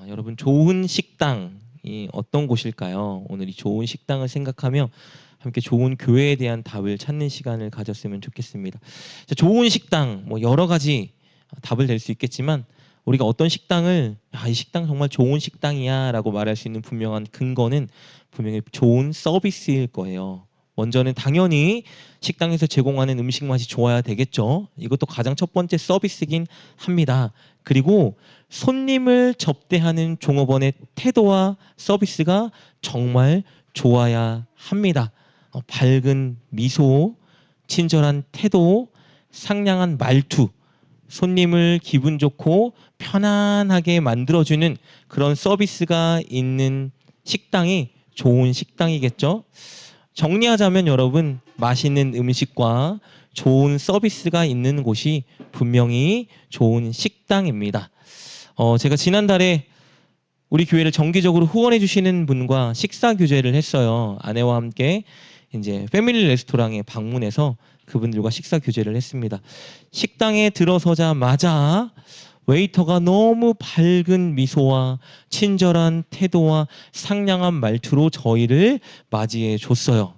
아, 여러분 좋은 식당이 어떤 곳일까요? 오늘 이 좋은 식당을 생각하며 함께 좋은 교회에 대한 답을 찾는 시간을 가졌으면 좋겠습니다. 자, 좋은 식당 뭐 여러 가지 답을 낼 수 있겠지만 우리가 어떤 식당을 아, 이 식당 정말 좋은 식당이야라고 말할 수 있는 분명한 근거는 분명히 좋은 서비스일 거예요. 먼저는 당연히 식당에서 제공하는 음식 맛이 좋아야 되겠죠. 이것도 가장 첫 번째 서비스긴 합니다. 그리고 손님을 접대하는 종업원의 태도와 서비스가 정말 좋아야 합니다. 어, 밝은 미소, 친절한 태도, 상냥한 말투, 손님을 기분 좋고 편안하게 만들어주는 그런 서비스가 있는 식당이 좋은 식당이겠죠. 정리하자면 여러분 맛있는 음식과 좋은 서비스가 있는 곳이 분명히 좋은 식당입니다. 어, 제가 지난달에 우리 교회를 정기적으로 후원해 주시는 분과 식사 교제를 했어요. 아내와 함께 이제 패밀리 레스토랑에 방문해서 그분들과 식사 교제를 했습니다. 식당에 들어서자마자 웨이터가 너무 밝은 미소와 친절한 태도와 상냥한 말투로 저희를 맞이해 줬어요.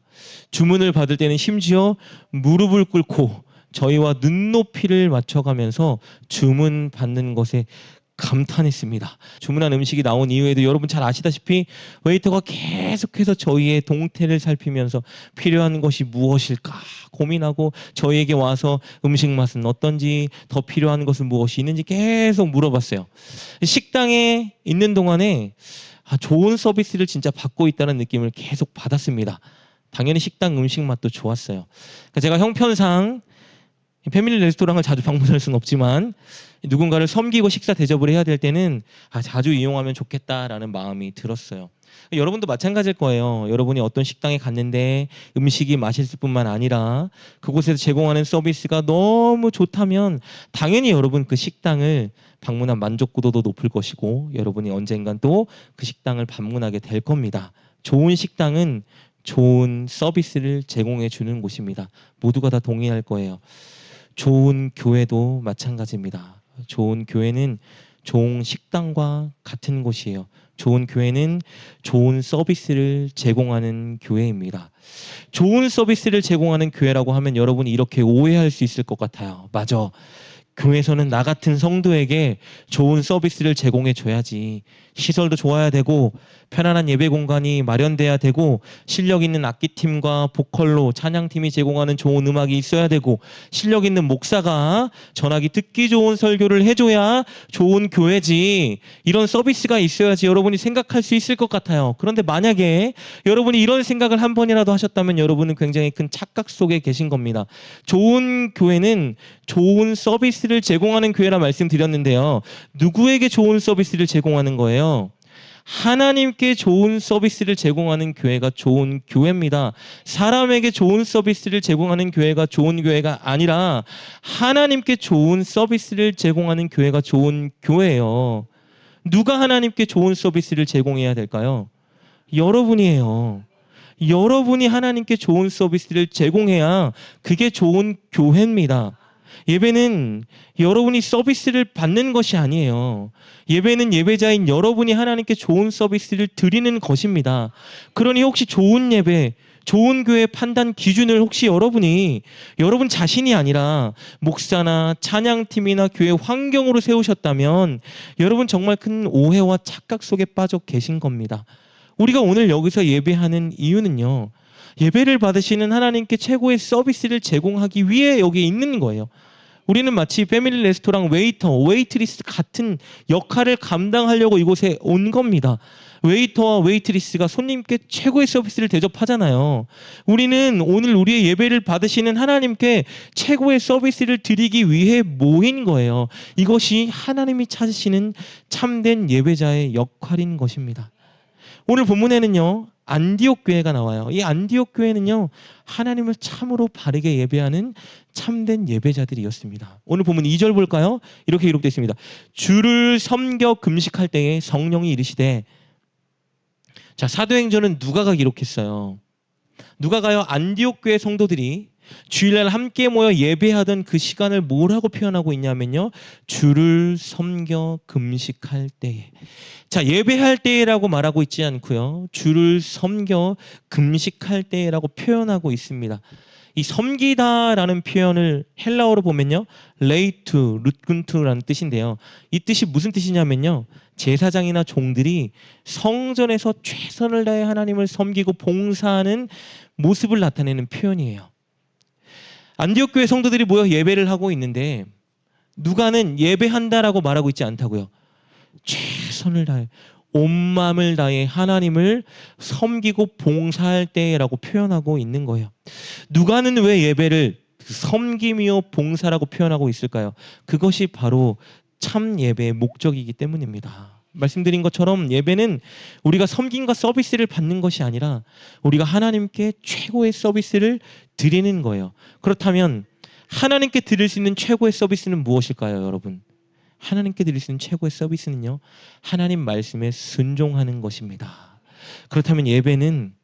주문을 받을 때는 심지어 무릎을 꿇고 저희와 눈높이를 맞춰가면서 주문 받는 것에 감탄했습니다. 주문한 음식이 나온 이후에도 여러분 잘 아시다시피 웨이터가 계속해서 저희의 동태를 살피면서 필요한 것이 무엇일까 고민하고 저희에게 와서 음식 맛은 어떤지 더 필요한 것은 무엇이 있는지 계속 물어봤어요. 식당에 있는 동안에 아, 좋은 서비스를 진짜 받고 있다는 느낌을 계속 받았습니다. 당연히 식당 음식 맛도 좋았어요. 그러니까 제가 형편상 패밀리 레스토랑을 자주 방문할 수는 없지만 누군가를 섬기고 식사 대접을 해야 될 때는 아, 자주 이용하면 좋겠다라는 마음이 들었어요. 여러분도 마찬가지일 거예요. 여러분이 어떤 식당에 갔는데 음식이 맛있을 뿐만 아니라 그곳에서 제공하는 서비스가 너무 좋다면 당연히 여러분 그 식당을 방문한 만족도도 높을 것이고 여러분이 언젠간 또 그 식당을 방문하게 될 겁니다. 좋은 식당은 좋은 서비스를 제공해 주는 곳입니다. 모두가 다 동의할 거예요. 좋은 교회도 마찬가지입니다. 좋은 교회는 좋은 식당과 같은 곳이에요. 좋은 교회는 좋은 서비스를 제공하는 교회입니다. 좋은 서비스를 제공하는 교회라고 하면 여러분이 이렇게 오해할 수 있을 것 같아요. 맞아. 교회에서는 나 같은 성도에게 좋은 서비스를 제공해 줘야지. 시설도 좋아야 되고 편안한 예배 공간이 마련돼야 되고 실력 있는 악기 팀과 보컬로 찬양팀이 제공하는 좋은 음악이 있어야 되고 실력 있는 목사가 전하기 듣기 좋은 설교를 해 줘야 좋은 교회지 이런 서비스가 있어야지 여러분이 생각할 수 있을 것 같아요. 그런데 만약에 여러분이 이런 생각을 한 번이라도 하셨다면 여러분은 굉장히 큰 착각 속에 계신 겁니다. 좋은 교회는 좋은 서비스 를 제공하는 교회라 말씀드렸는데요. 누구에게 좋은 서비스를 제공하는 거예요? 하나님께 좋은 서비스를 제공하는 교회가 좋은 교회입니다. 사람에게 좋은 서비스를 제공하는 교회가 좋은 교회가 아니라 하나님께 좋은 서비스를 제공하는 교회가 좋은 교회예요. 누가 하나님께 좋은 서비스를 제공해야 될까요? 여러분이에요. 여러분이 하나님께 좋은 서비스를 제공해야 그게 좋은 교회입니다. 예배는 여러분이 서비스를 받는 것이 아니에요. 예배는 예배자인 여러분이 하나님께 좋은 서비스를 드리는 것입니다. 그러니 혹시 좋은 예배, 좋은 교회 판단 기준을 혹시 여러분이 여러분 자신이 아니라 목사나 찬양팀이나 교회 환경으로 세우셨다면 여러분 정말 큰 오해와 착각 속에 빠져 계신 겁니다. 우리가 오늘 여기서 예배하는 이유는요. 예배를 받으시는 하나님께 최고의 서비스를 제공하기 위해 여기 있는 거예요. 우리는 마치 패밀리 레스토랑 웨이터, 웨이트리스 같은 역할을 감당하려고 이곳에 온 겁니다. 웨이터와 웨이트리스가 손님께 최고의 서비스를 대접하잖아요. 우리는 오늘 우리의 예배를 받으시는 하나님께 최고의 서비스를 드리기 위해 모인 거예요. 이것이 하나님이 찾으시는 참된 예배자의 역할인 것입니다. 오늘 본문에는요. 안디옥 교회가 나와요. 이 안디옥 교회는요. 하나님을 참으로 바르게 예배하는 참된 예배자들이었습니다. 오늘 보면 2절 볼까요? 이렇게 기록되어 있습니다. 주를 섬겨 금식할 때에 성령이 이르시되 자, 사도행전은 누가가 기록했어요. 누가가요. 안디옥 교회 성도들이 주일날 함께 모여 예배하던 그 시간을 뭐라고 표현하고 있냐면요. 주를 섬겨 금식할 때에. 자, 예배할 때라고 말하고 있지 않고요. 주를 섬겨 금식할 때라고 표현하고 있습니다. 이 섬기다라는 표현을 헬라어로 보면요. 레이투, 룻군투라는 뜻인데요. 이 뜻이 무슨 뜻이냐면요. 제사장이나 종들이 성전에서 최선을 다해 하나님을 섬기고 봉사하는 모습을 나타내는 표현이에요. 안디옥 교회 성도들이 모여 예배를 하고 있는데 누가는 예배한다라고 말하고 있지 않다고요. 최선을 다해 온 마음을 다해 하나님을 섬기고 봉사할 때라고 표현하고 있는 거예요. 누가는 왜 예배를 섬김이요 봉사라고 표현하고 있을까요? 그것이 바로 참 예배의 목적이기 때문입니다. 말씀드린 것처럼 예배는 우리가 섬김과 서비스를 받는 것이 아니라 우리가 하나님께 최고의 서비스를 드리는 거예요. 그렇다면 하나님께 드릴 수 있는 최고의 서비스는 무엇일까요, 여러분? 하나님께 드릴 수 있는 최고의 서비스는요. 하나님 말씀에 순종하는 것입니다. 그렇다면 예배는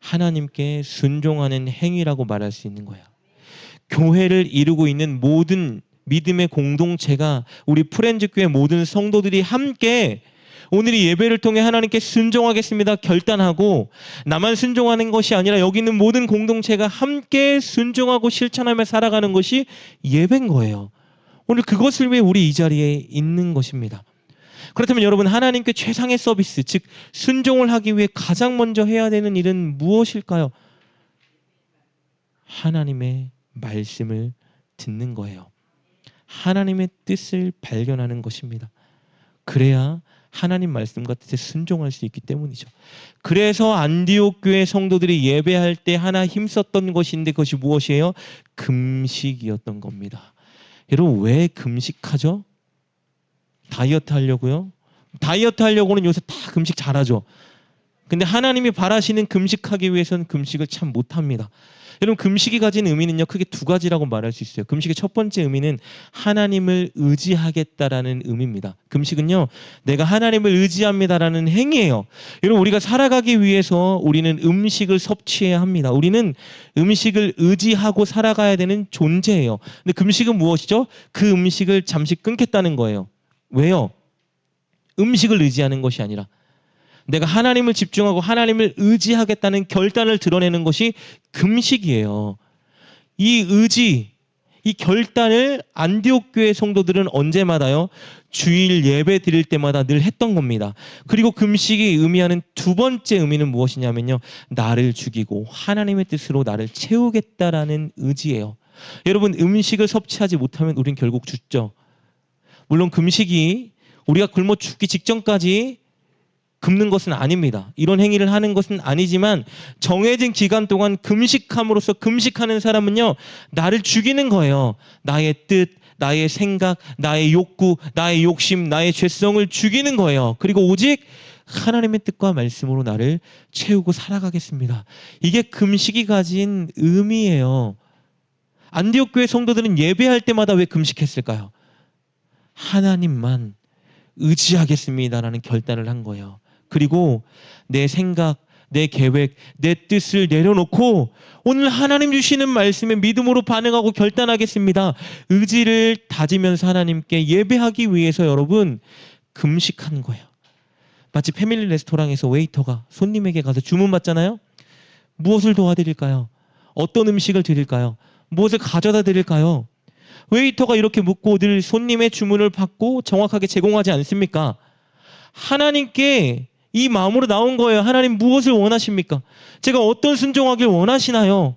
하나님께 순종하는 행위라고 말할 수 있는 거예요. 교회를 이루고 있는 모든 믿음의 공동체가 우리 프렌즈 교회 모든 성도들이 함께 오늘 이 예배를 통해 하나님께 순종하겠습니다. 결단하고 나만 순종하는 것이 아니라 여기 있는 모든 공동체가 함께 순종하고 실천하며 살아가는 것이 예배인 거예요. 오늘 그것을 위해 우리 이 자리에 있는 것입니다. 그렇다면 여러분 하나님께 최상의 서비스, 즉 순종을 하기 위해 가장 먼저 해야 되는 일은 무엇일까요? 하나님의 말씀을 듣는 거예요. 하나님의 뜻을 발견하는 것입니다. 그래야 하나님 말씀과 뜻에 순종할 수 있기 때문이죠. 그래서 안디옥 교회 성도들이 예배할 때 하나 힘썼던 것인데 그것이 무엇이에요? 금식이었던 겁니다. 여러분 왜 금식하죠? 다이어트 하려고요? 다이어트 하려고는 요새 다 금식 잘하죠. 근데 하나님이 바라시는 금식하기 위해서는 금식을 참 못합니다. 여러분 금식이 가진 의미는요 크게 두 가지라고 말할 수 있어요. 금식의 첫 번째 의미는 하나님을 의지하겠다라는 의미입니다. 금식은요 내가 하나님을 의지합니다라는 행위예요. 여러분 우리가 살아가기 위해서 우리는 음식을 섭취해야 합니다. 우리는 음식을 의지하고 살아가야 되는 존재예요. 근데 금식은 무엇이죠? 그 음식을 잠시 끊겠다는 거예요. 왜요? 음식을 의지하는 것이 아니라 내가 하나님을 집중하고 하나님을 의지하겠다는 결단을 드러내는 것이 금식이에요. 이 의지, 이 결단을 안디옥 교회 성도들은 언제마다요? 주일 예배 드릴 때마다 늘 했던 겁니다. 그리고 금식이 의미하는 두 번째 의미는 무엇이냐면요. 나를 죽이고 하나님의 뜻으로 나를 채우겠다라는 의지예요. 여러분 음식을 섭취하지 못하면 우린 결국 죽죠. 물론 금식이 우리가 굶어 죽기 직전까지 굶는 것은 아닙니다. 이런 행위를 하는 것은 아니지만 정해진 기간 동안 금식함으로써 금식하는 사람은요, 나를 죽이는 거예요. 나의 뜻, 나의 생각, 나의 욕구, 나의 욕심, 나의 죄성을 죽이는 거예요. 그리고 오직 하나님의 뜻과 말씀으로 나를 채우고 살아가겠습니다. 이게 금식이 가진 의미예요. 안디옥 교회 성도들은 예배할 때마다 왜 금식했을까요? 하나님만 의지하겠습니다라는 결단을 한 거예요. 그리고 내 생각, 내 계획, 내 뜻을 내려놓고 오늘 하나님 주시는 말씀에 믿음으로 반응하고 결단하겠습니다. 의지를 다지면서 하나님께 예배하기 위해서 여러분 금식한 거예요. 마치 패밀리 레스토랑에서 웨이터가 손님에게 가서 주문 받잖아요. 무엇을 도와드릴까요? 어떤 음식을 드릴까요? 무엇을 가져다 드릴까요? 웨이터가 이렇게 묻고 늘 손님의 주문을 받고 정확하게 제공하지 않습니까? 하나님께 이 마음으로 나온 거예요. 하나님 무엇을 원하십니까? 제가 어떤 순종하길 원하시나요?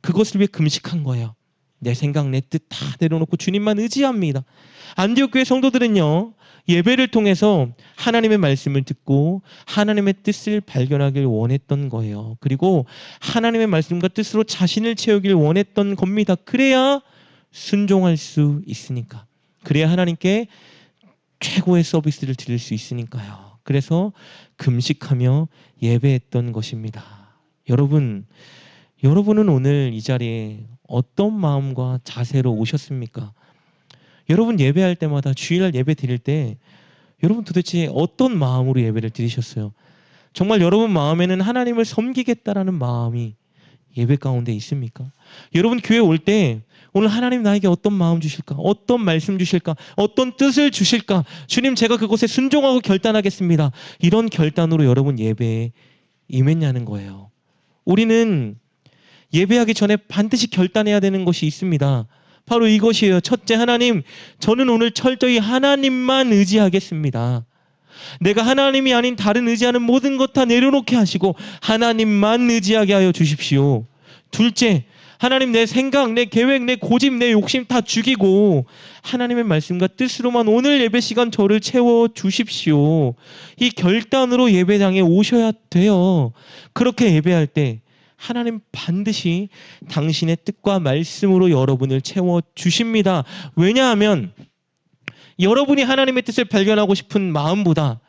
그것을 위해 금식한 거예요. 내 생각, 내 뜻 다 내려놓고 주님만 의지합니다. 안디옥 교회 성도들은요. 예배를 통해서 하나님의 말씀을 듣고 하나님의 뜻을 발견하길 원했던 거예요. 그리고 하나님의 말씀과 뜻으로 자신을 채우길 원했던 겁니다. 그래야 순종할 수 있으니까. 그래야 하나님께 최고의 서비스를 드릴 수 있으니까요. 그래서 금식하며 예배했던 것입니다. 여러분, 여러분은 오늘 이 자리에 어떤 마음과 자세로 오셨습니까? 여러분 예배할 때마다 주일날 예배 드릴 때 여러분 도대체 어떤 마음으로 예배를 드리셨어요? 정말 여러분 마음에는 하나님을 섬기겠다라는 마음이 예배 가운데 있습니까? 여러분 교회 올 때 오늘 하나님 나에게 어떤 마음 주실까? 어떤 말씀 주실까? 어떤 뜻을 주실까? 주님 제가 그곳에 순종하고 결단하겠습니다. 이런 결단으로 여러분 예배에 임했냐는 거예요. 우리는 예배하기 전에 반드시 결단해야 되는 것이 있습니다. 바로 이것이에요. 첫째 하나님, 저는 오늘 철저히 하나님만 의지하겠습니다. 내가 하나님이 아닌 다른 의지하는 모든 것 다 내려놓게 하시고 하나님만 의지하게 하여 주십시오. 둘째, 하나님 내 생각, 내 계획, 내 고집, 내 욕심 다 죽이고 하나님의 말씀과 뜻으로만 오늘 예배 시간 저를 채워 주십시오. 이 결단으로 예배당에 오셔야 돼요. 그렇게 예배할 때 하나님 반드시 당신의 뜻과 말씀으로 여러분을 채워 주십니다. 왜냐하면 여러분이 하나님의 뜻을 발견하고 싶은 마음보다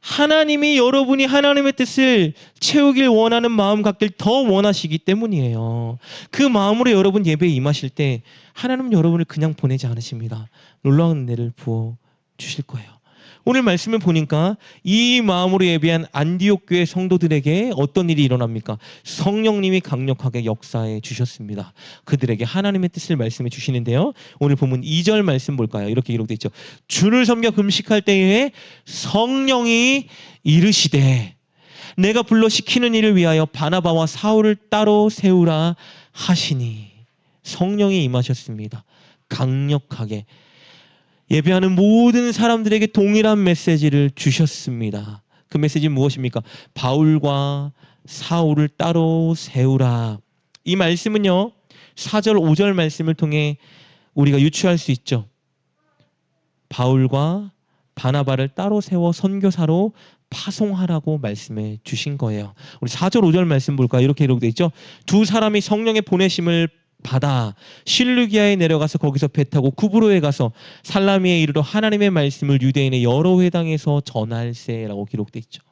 하나님이 여러분이 하나님의 뜻을 채우길 원하는 마음 갖길 더 원하시기 때문이에요. 그 마음으로 여러분 예배에 임하실 때 하나님은 여러분을 그냥 보내지 않으십니다. 놀라운 은혜를 부어 주실 거예요. 오늘 말씀을 보니까 이 마음으로 예배한 안디옥 교회 성도들에게 어떤 일이 일어납니까? 성령님이 강력하게 역사해 주셨습니다. 그들에게 하나님의 뜻을 말씀해 주시는데요. 오늘 보면 2절 말씀 볼까요? 이렇게 기록되어 있죠. 주를 섬겨 금식할 때에 성령이 이르시되 내가 불러 시키는 일을 위하여 바나바와 사울을 따로 세우라 하시니 성령이 임하셨습니다. 강력하게 예배하는 모든 사람들에게 동일한 메시지를 주셨습니다. 그 메시지는 무엇입니까? 바울과 사울을 따로 세우라. 이 말씀은요. 4절 5절 말씀을 통해 우리가 유추할 수 있죠. 바울과 바나바를 따로 세워 선교사로 파송하라고 말씀해 주신 거예요. 우리 4절 5절 말씀 볼까요? 이렇게 기록되어 있죠. 두 사람이 성령의 보내심을 받아 실루기아에 내려가서 거기서 배 타고 쿠브로에 가서 살라미에 이르러 하나님의 말씀을 유대인의 여러 회당에서 전할세라고 기록돼 있죠.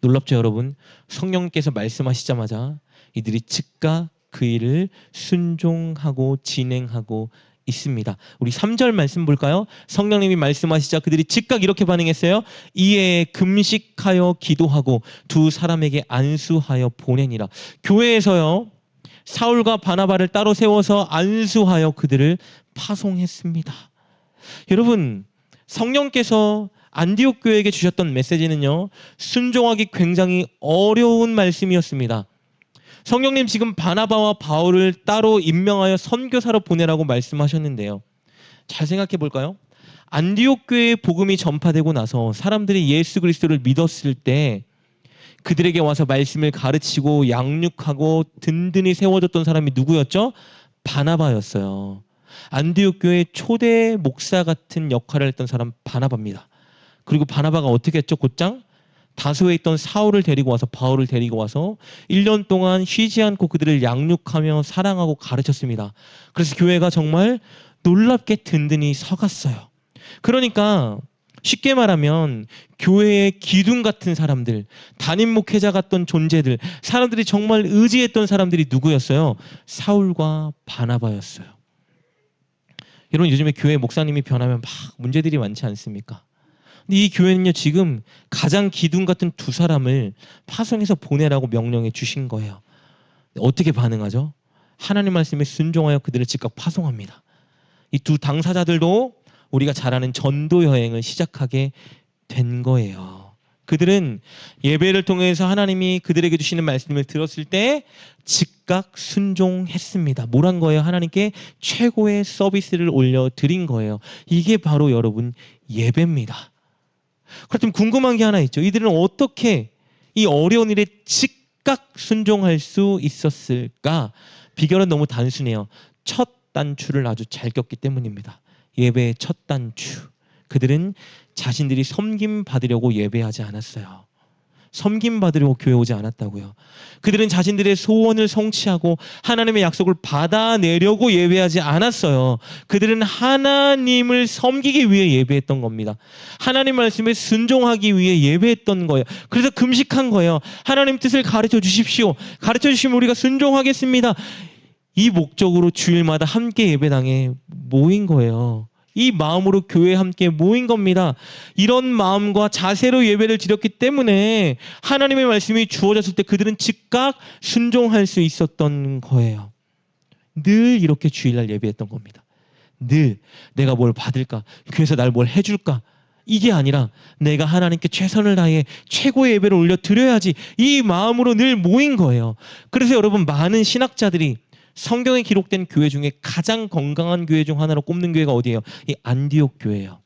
놀랍죠, 여러분? 성령께서 말씀하시자마자 이들이 즉각 그 일을 순종하고 진행하고 있습니다. 우리 3절 말씀 볼까요? 성령님이 말씀하시자 그들이 즉각 이렇게 반응했어요. 이에 금식하여 기도하고 두 사람에게 안수하여 보내니라. 교회에서요. 사울과 바나바를 따로 세워서 안수하여 그들을 파송했습니다. 여러분, 성령께서 안디옥 교회에게 주셨던 메시지는요. 순종하기 굉장히 어려운 말씀이었습니다. 성령님 지금 바나바와 바울을 따로 임명하여 선교사로 보내라고 말씀하셨는데요. 잘 생각해 볼까요? 안디옥 교회의 복음이 전파되고 나서 사람들이 예수 그리스도를 믿었을 때 그들에게 와서 말씀을 가르치고 양육하고 든든히 세워줬던 사람이 누구였죠? 바나바였어요. 안디옥 교회 초대 목사 같은 역할을 했던 사람 바나바입니다. 그리고 바나바가 어떻게 했죠? 곧장 다소에 있던 사울을 데리고 와서 바울을 데리고 와서 1년 동안 쉬지 않고 그들을 양육하며 사랑하고 가르쳤습니다. 그래서 교회가 정말 놀랍게 든든히 서갔어요. 그러니까 쉽게 말하면 교회의 기둥 같은 사람들, 담임 목회자 같던 존재들, 사람들이 정말 의지했던 사람들이 누구였어요? 사울과 바나바였어요. 여러분 요즘에 교회 목사님이 변하면 막 문제들이 많지 않습니까? 근데 이 교회는요 지금 가장 기둥 같은 두 사람을 파송해서 보내라고 명령해 주신 거예요. 어떻게 반응하죠? 하나님 말씀에 순종하여 그들을 즉각 파송합니다. 이 두 당사자들도 우리가 잘 아는 전도 여행을 시작하게 된 거예요. 그들은 예배를 통해서 하나님이 그들에게 주시는 말씀을 들었을 때 즉각 순종했습니다. 뭘 한 거예요? 하나님께 최고의 서비스를 올려드린 거예요. 이게 바로 여러분 예배입니다. 그렇다면 궁금한 게 하나 있죠. 이들은 어떻게 이 어려운 일에 즉각 순종할 수 있었을까? 비결은 너무 단순해요. 첫 단추를 아주 잘 꼈기 때문입니다. 예배의 첫 단추. 그들은 자신들이 섬김 받으려고 예배하지 않았어요. 섬김 받으려고 교회 오지 않았다고요. 그들은 자신들의 소원을 성취하고 하나님의 약속을 받아내려고 예배하지 않았어요. 그들은 하나님을 섬기기 위해 예배했던 겁니다. 하나님 말씀에 순종하기 위해 예배했던 거예요. 그래서 금식한 거예요. 하나님 뜻을 가르쳐 주십시오. 가르쳐 주시면 우리가 순종하겠습니다. 이 목적으로 주일마다 함께 예배당에 모인 거예요. 이 마음으로 교회에 함께 모인 겁니다. 이런 마음과 자세로 예배를 드렸기 때문에 하나님의 말씀이 주어졌을 때 그들은 즉각 순종할 수 있었던 거예요. 늘 이렇게 주일날 예배했던 겁니다. 늘 내가 뭘 받을까? 교회에서 날 뭘 해줄까? 이게 아니라 내가 하나님께 최선을 다해 최고의 예배를 올려 드려야지 이 마음으로 늘 모인 거예요. 그래서 여러분 많은 신학자들이 성경에 기록된 교회 중에 가장 건강한 교회 중 하나로 꼽는 교회가 어디예요? 이 안디옥 교회예요.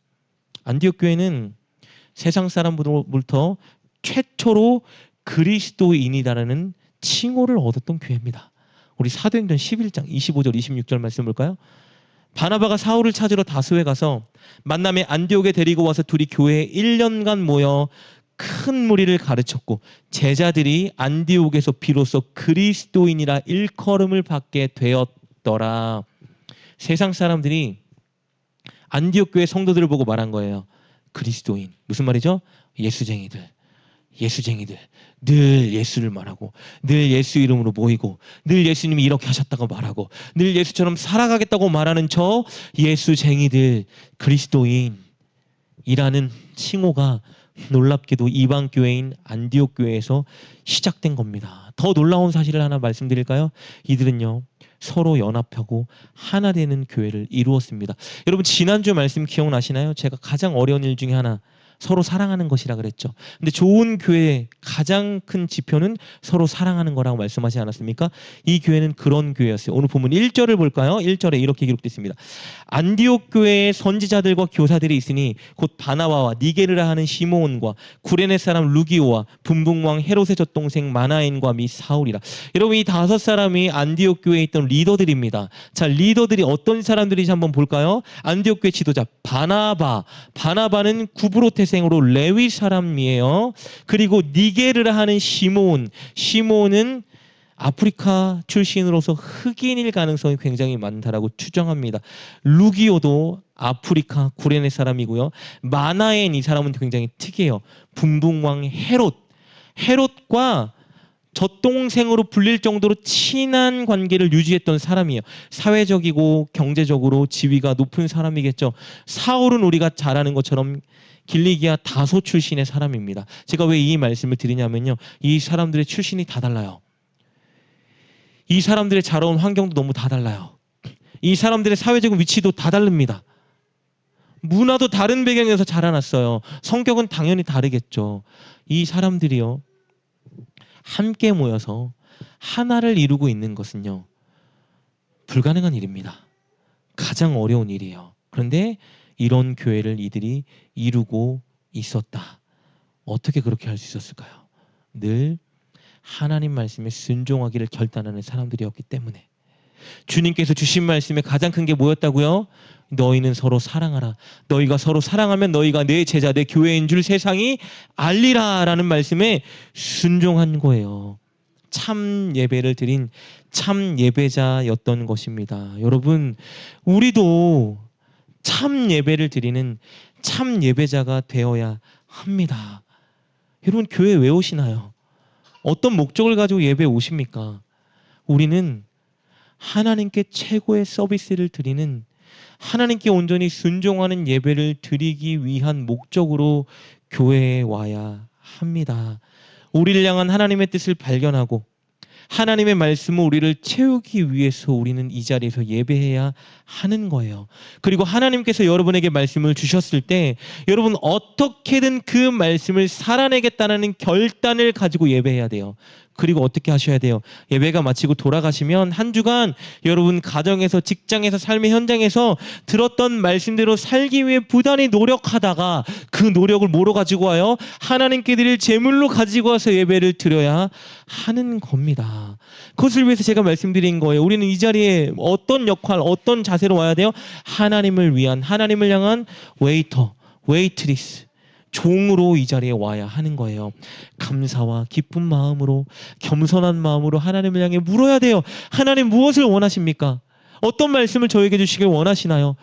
안디옥 교회는 세상 사람부터 최초로 그리스도인이다라는 칭호를 얻었던 교회입니다. 우리 사도행전 11장 25절 26절 말씀 볼까요? 바나바가 사울을 찾으러 다소에 가서 만남에 안디옥에 데리고 와서 둘이 교회에 1년간 모여 큰 무리를 가르쳤고 제자들이 안디옥에서 비로소 그리스도인이라 일컬음을 받게 되었더라. 세상 사람들이 안디옥 교회 성도들을 보고 말한 거예요. 그리스도인. 무슨 말이죠? 예수쟁이들. 예수쟁이들. 늘 예수를 말하고 늘 예수 이름으로 모이고 늘 예수님이 이렇게 하셨다고 말하고 늘 예수처럼 살아가겠다고 말하는 저 예수쟁이들 그리스도인이라는 칭호가 놀랍게도 이방 교회인 안디옥 교회에서 시작된 겁니다. 더 놀라운 사실을 하나 말씀드릴까요? 이들은요. 서로 연합하고 하나 되는 교회를 이루었습니다. 여러분 지난주 말씀 기억나시나요? 제가 가장 어려운 일 중에 하나 서로 사랑하는 것이라 그랬죠. 근데 좋은 교회의 가장 큰 지표는 서로 사랑하는 거라고 말씀하지 않았습니까? 이 교회는 그런 교회였어요. 오늘 본문 1절을 볼까요? 1절에 이렇게 기록됐습니다. 안디옥 교회의 선지자들과 교사들이 있으니 곧 바나바와 니게르라 하는 시몬과 구레네 사람 루기오와 분봉왕 헤롯의 젖동생 마나엔과 미 사울이라. 여러분 이 다섯 사람이 안디옥 교회에 있던 리더들입니다. 자, 리더들이 어떤 사람들인지 한번 볼까요? 안디옥 교회 지도자 바나바. 바나바는 구브로테 태생으로 레위 사람이에요. 그리고 니게르라 하는 시몬. 시몬은 아프리카 출신으로서 흑인일 가능성이 굉장히 많다라고 추정합니다. 루기오도 아프리카 구레네 사람이고요. 마나엔 이 사람은 굉장히 특이해요. 분봉왕 헤롯. 헤롯과 젖동생으로 불릴 정도로 친한 관계를 유지했던 사람이에요. 사회적이고 경제적으로 지위가 높은 사람이겠죠. 사울은 우리가 잘 아는 것처럼 길리기아 다소 출신의 사람입니다. 제가 왜 이 말씀을 드리냐면요. 이 사람들의 출신이 다 달라요. 이 사람들의 자라온 환경도 너무 다 달라요. 이 사람들의 사회적 위치도 다 다릅니다. 문화도 다른 배경에서 자라났어요. 성격은 당연히 다르겠죠. 이 사람들이요. 함께 모여서 하나를 이루고 있는 것은요. 불가능한 일입니다. 가장 어려운 일이에요. 그런데 이런 교회를 이들이 이루고 있었다. 어떻게 그렇게 할 수 있었을까요? 늘 하나님 말씀에 순종하기를 결단하는 사람들이었기 때문에 주님께서 주신 말씀에 가장 큰 게 뭐였다고요? 너희는 서로 사랑하라. 너희가 서로 사랑하면 너희가 내 제자, 내 교회인 줄 세상이 알리라 라는 말씀에 순종한 거예요. 참 예배를 드린 참 예배자였던 것입니다. 여러분, 우리도 참 예배를 드리는 참 예배자가 되어야 합니다. 여러분 교회 왜 오시나요? 어떤 목적을 가지고 예배 오십니까? 우리는 하나님께 최고의 서비스를 드리는 하나님께 온전히 순종하는 예배를 드리기 위한 목적으로 교회에 와야 합니다. 우리를 향한 하나님의 뜻을 발견하고 하나님의 말씀을 우리를 채우기 위해서 우리는 이 자리에서 예배해야 하는 거예요. 그리고 하나님께서 여러분에게 말씀을 주셨을 때 여러분 어떻게든 그 말씀을 살아내겠다는 결단을 가지고 예배해야 돼요. 그리고 어떻게 하셔야 돼요? 예배가 마치고 돌아가시면 한 주간 여러분 가정에서 직장에서 삶의 현장에서 들었던 말씀대로 살기 위해 부단히 노력하다가 그 노력을 뭐로 가지고 와요? 하나님께 드릴 제물로 가지고 와서 예배를 드려야 하는 겁니다. 그것을 위해서 제가 말씀드린 거예요. 우리는 이 자리에 어떤 역할, 어떤 자세로 와야 돼요? 하나님을 위한, 하나님을 향한 웨이터, 웨이트리스. 종으로 이 자리에 와야 하는 거예요. 감사와 기쁜 마음으로 겸손한 마음으로 하나님을 향해 물어야 돼요. 하나님 무엇을 원하십니까? 어떤 말씀을 저에게 주시길 원하시나요?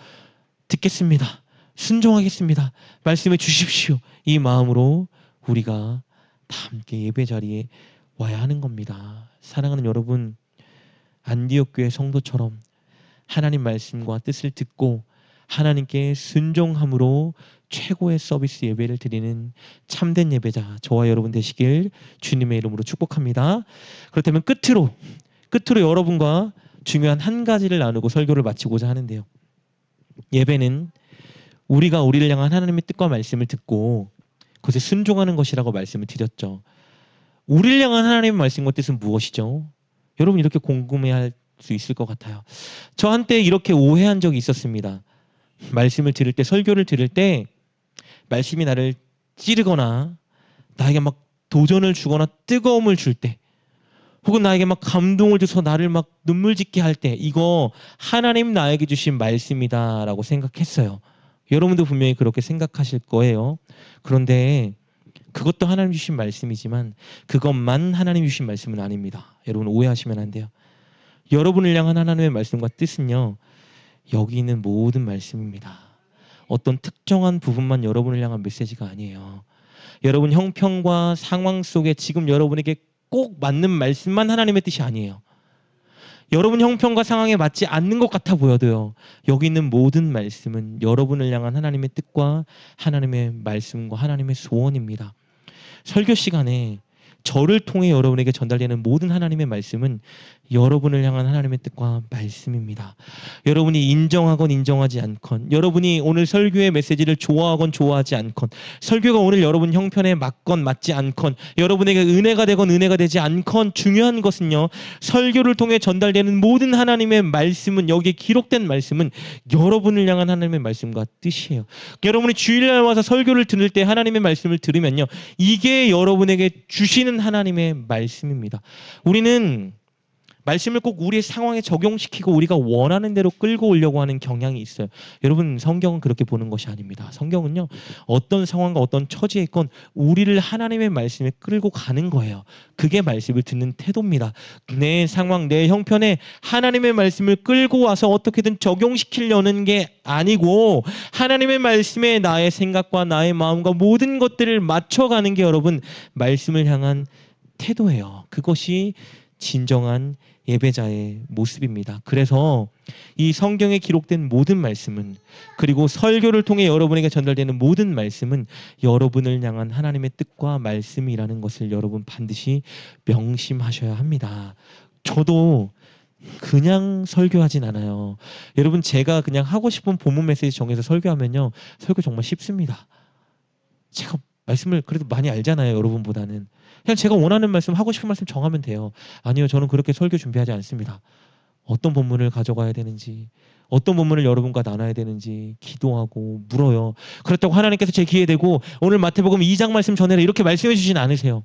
듣겠습니다. 순종하겠습니다. 말씀해 주십시오. 이 마음으로 우리가 다 함께 예배 자리에 와야 하는 겁니다. 사랑하는 여러분, 안디옥 교회 성도처럼 하나님 말씀과 뜻을 듣고 하나님께 순종함으로 최고의 서비스 예배를 드리는 참된 예배자 저와 여러분 되시길 주님의 이름으로 축복합니다. 그렇다면 끝으로 끝으로 여러분과 중요한 한 가지를 나누고 설교를 마치고자 하는데요. 예배는 우리가 우리를 향한 하나님의 뜻과 말씀을 듣고 그것에 순종하는 것이라고 말씀을 드렸죠. 우리를 향한 하나님의 말씀과 뜻은 무엇이죠? 여러분 이렇게 궁금해할 수 있을 것 같아요. 저 한때 이렇게 오해한 적이 있었습니다. 말씀을 들을 때 설교를 들을 때 말씀이 나를 찌르거나 나에게 막 도전을 주거나 뜨거움을 줄 때 혹은 나에게 막 감동을 줘서 나를 막 눈물 짓게 할 때 이거 하나님 나에게 주신 말씀이다라고 생각했어요. 여러분도 분명히 그렇게 생각하실 거예요. 그런데 그것도 하나님 주신 말씀이지만 그것만 하나님 주신 말씀은 아닙니다. 여러분 오해하시면 안 돼요. 여러분을 향한 하나님의 말씀과 뜻은요. 여기 있는 모든 말씀입니다. 어떤 특정한 부분만 여러분을 향한 메시지가 아니에요. 여러분 형편과 상황 속에 지금 여러분에게 꼭 맞는 말씀만 하나님의 뜻이 아니에요. 여러분 형편과 상황에 맞지 않는 것 같아 보여도요. 여기 있는 모든 말씀은 여러분을 향한 하나님의 뜻과 하나님의 말씀과 하나님의 소원입니다. 설교 시간에 저를 통해 여러분에게 전달되는 모든 하나님의 말씀은 여러분을 향한 하나님의 뜻과 말씀입니다. 여러분이 인정하건 인정하지 않건, 여러분이 오늘 설교의 메시지를 좋아하건 좋아하지 않건, 설교가 오늘 여러분 형편에 맞건 맞지 않건, 여러분에게 은혜가 되건 은혜가 되지 않건 중요한 것은요. 설교를 통해 전달되는 모든 하나님의 말씀은 여기에 기록된 말씀은 여러분을 향한 하나님의 말씀과 뜻이에요. 여러분이 주일날 와서 설교를 들을 때 하나님의 말씀을 들으면요. 이게 여러분에게 주시는 하나님의 말씀입니다. 우리는 말씀을 꼭 우리의 상황에 적용시키고 우리가 원하는 대로 끌고 오려고 하는 경향이 있어요. 여러분 성경은 그렇게 보는 것이 아닙니다. 성경은요 어떤 상황과 어떤 처지에 있건 우리를 하나님의 말씀에 끌고 가는 거예요. 그게 말씀을 듣는 태도입니다. 내 상황, 내 형편에 하나님의 말씀을 끌고 와서 어떻게든 적용시키려는 게 아니고 하나님의 말씀에 나의 생각과 나의 마음과 모든 것들을 맞춰가는 게 여러분 말씀을 향한 태도예요. 그것이 진정한 예배자의 모습입니다. 그래서 이 성경에 기록된 모든 말씀은 그리고 설교를 통해 여러분에게 전달되는 모든 말씀은 여러분을 향한 하나님의 뜻과 말씀이라는 것을 여러분 반드시 명심하셔야 합니다. 저도 그냥 설교하진 않아요. 여러분 제가 그냥 하고 싶은 본문 메시지 정해서 설교하면요. 설교 정말 쉽습니다. 제가 말씀을 그래도 많이 알잖아요. 여러분보다는. 그냥 제가 원하는 말씀 하고 싶은 말씀 정하면 돼요. 아니요, 저는 그렇게 설교 준비하지 않습니다. 어떤 본문을 가져가야 되는지, 어떤 본문을 여러분과 나눠야 되는지 기도하고 물어요. 그렇다고 하나님께서 제 귀에 대고 오늘 마태복음 2장 말씀 전해라 이렇게 말씀해 주진 않으세요.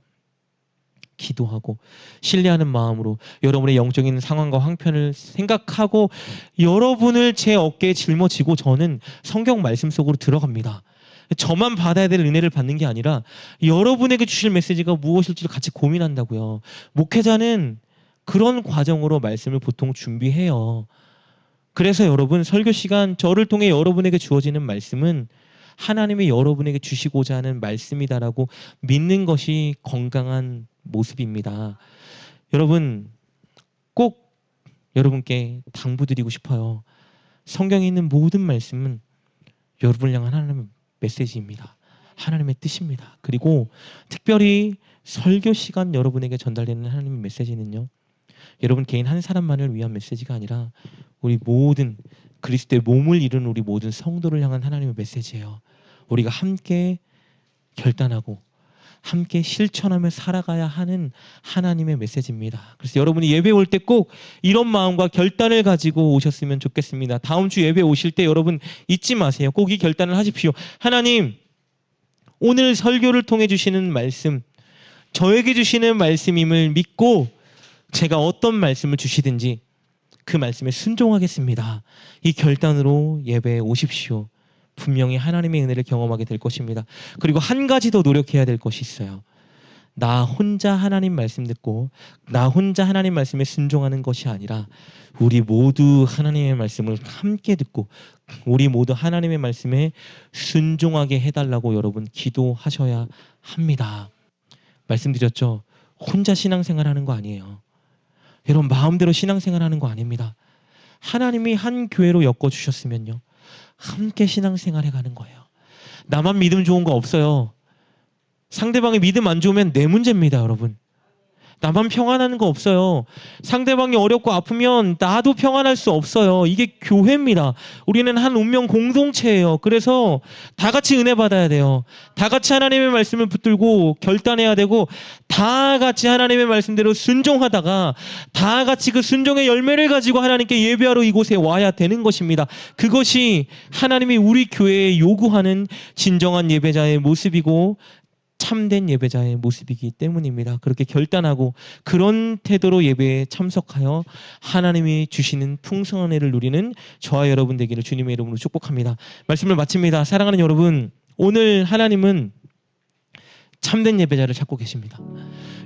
기도하고 신뢰하는 마음으로 여러분의 영적인 상황과 황편을 생각하고 여러분을 제 어깨에 짊어지고 저는 성경 말씀 속으로 들어갑니다. 저만 받아야 될 은혜를 받는 게 아니라 여러분에게 주실 메시지가 무엇일지를 같이 고민한다고요. 목회자는 그런 과정으로 말씀을 보통 준비해요. 그래서 여러분 설교 시간 저를 통해 여러분에게 주어지는 말씀은 하나님이 여러분에게 주시고자 하는 말씀이다라고 믿는 것이 건강한 모습입니다. 여러분 꼭 여러분께 당부드리고 싶어요. 성경에 있는 모든 말씀은 여러분을 향한 하나님의 메시지입니다. 하나님의 뜻입니다. 그리고 특별히 설교 시간 여러분에게 전달되는 하나님의 메시지는요. 여러분 개인 한 사람만을 위한 메시지가 아니라 우리 모든 그리스도의 몸을 이룬 우리 모든 성도를 향한 하나님의 메시지예요. 우리가 함께 결단하고 함께 실천하며 살아가야 하는 하나님의 메시지입니다. 그래서 여러분이 예배 올 때 꼭 이런 마음과 결단을 가지고 오셨으면 좋겠습니다. 다음 주 예배 오실 때 여러분 잊지 마세요. 꼭 이 결단을 하십시오. 하나님, 오늘 설교를 통해 주시는 말씀, 저에게 주시는 말씀임을 믿고 제가 어떤 말씀을 주시든지 그 말씀에 순종하겠습니다. 이 결단으로 예배에 오십시오. 분명히 하나님의 은혜를 경험하게 될 것입니다. 그리고 한 가지 더 노력해야 될 것이 있어요. 나 혼자 하나님 말씀 듣고 나 혼자 하나님 말씀에 순종하는 것이 아니라 우리 모두 하나님의 말씀을 함께 듣고 우리 모두 하나님의 말씀에 순종하게 해달라고 여러분 기도하셔야 합니다. 말씀드렸죠. 혼자 신앙생활 하는 거 아니에요. 여러분 마음대로 신앙생활 하는 거 아닙니다. 하나님이 한 교회로 엮어 주셨으면요. 함께 신앙생활해 가는 거예요. 나만 믿음 좋은 거 없어요. 상대방이 믿음 안 좋으면 내 문제입니다, 여러분. 나만 평안하는 거 없어요. 상대방이 어렵고 아프면 나도 평안할 수 없어요. 이게 교회입니다. 우리는 한 운명 공동체예요. 그래서 다 같이 은혜 받아야 돼요. 다 같이 하나님의 말씀을 붙들고 결단해야 되고 다 같이 하나님의 말씀대로 순종하다가 다 같이 그 순종의 열매를 가지고 하나님께 예배하러 이곳에 와야 되는 것입니다. 그것이 하나님이 우리 교회에 요구하는 진정한 예배자의 모습이고 참된 예배자의 모습이기 때문입니다. 그렇게 결단하고 그런 태도로 예배에 참석하여 하나님이 주시는 풍성한 애를 누리는 저와 여러분 되기를 주님의 이름으로 축복합니다. 말씀을 마칩니다. 사랑하는 여러분, 오늘 하나님은 참된 예배자를 찾고 계십니다.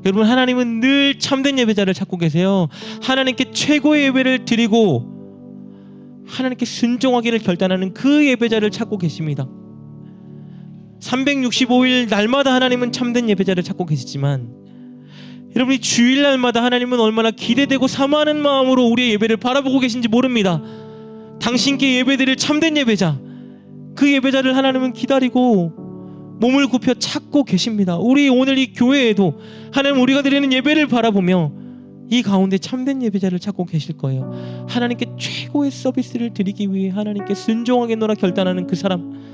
여러분, 하나님은 늘 참된 예배자를 찾고 계세요. 하나님께 최고의 예배를 드리고 하나님께 순종하기를 결단하는 그 예배자를 찾고 계십니다. 365일 날마다 하나님은 참된 예배자를 찾고 계시지만 여러분이 주일날마다 하나님은 얼마나 기대되고 사모하는 마음으로 우리의 예배를 바라보고 계신지 모릅니다. 당신께 예배드릴 참된 예배자 그 예배자를 하나님은 기다리고 몸을 굽혀 찾고 계십니다. 우리 오늘 이 교회에도 하나님 우리가 드리는 예배를 바라보며 이 가운데 참된 예배자를 찾고 계실 거예요. 하나님께 최고의 서비스를 드리기 위해 하나님께 순종하겠노라 결단하는 그 사람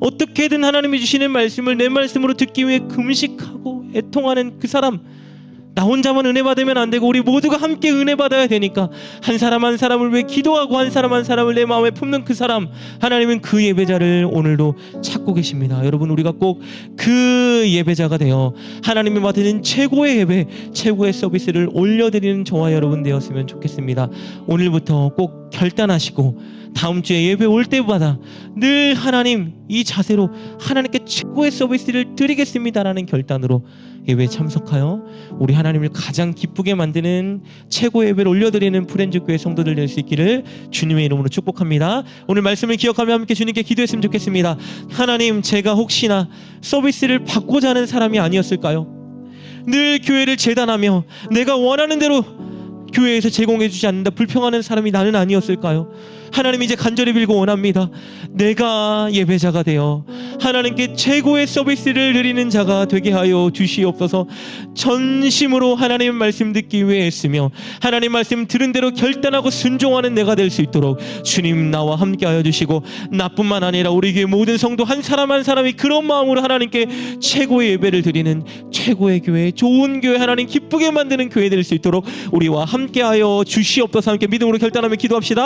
어떻게든 하나님이 주시는 말씀을 내 말씀으로 듣기 위해 금식하고 애통하는 그 사람 나 혼자만 은혜 받으면 안 되고 우리 모두가 함께 은혜 받아야 되니까 한 사람 한 사람을 위해 기도하고 한 사람 한 사람을 내 마음에 품는 그 사람 하나님은 그 예배자를 오늘도 찾고 계십니다. 여러분 우리가 꼭 그 예배자가 되어 하나님이 맡으는 최고의 예배, 최고의 서비스를 올려드리는 저와 여러분 되었으면 좋겠습니다. 오늘부터 꼭 결단하시고 다음 주에 예배 올 때마다 늘 하나님 이 자세로 하나님께 최고의 서비스를 드리겠습니다라는 결단으로 예배에 참석하여 우리 하나님을 가장 기쁘게 만드는 최고의 예배를 올려드리는 프렌즈 교회 성도들 될 수 있기를 주님의 이름으로 축복합니다. 오늘 말씀을 기억하며 함께 주님께 기도했으면 좋겠습니다. 하나님 제가 혹시나 서비스를 받고자 하는 사람이 아니었을까요? 늘 교회를 재단하며 내가 원하는 대로 교회에서 제공해주지 않는다 불평하는 사람이 나는 아니었을까요? 하나님 이제 간절히 빌고 원합니다. 내가 예배자가 되어 하나님께 최고의 서비스를 드리는 자가 되게 하여 주시옵소서. 전심으로 하나님 말씀 듣기 위해 애쓰며 하나님 말씀 들은 대로 결단하고 순종하는 내가 될 수 있도록 주님 나와 함께 하여 주시고 나뿐만 아니라 우리 교회 모든 성도 한 사람 한 사람이 그런 마음으로 하나님께 최고의 예배를 드리는 최고의 교회, 좋은 교회 하나님 기쁘게 만드는 교회 될 수 있도록 우리와 함께 하여 주시옵소서 함께 믿음으로 결단하며 기도합시다.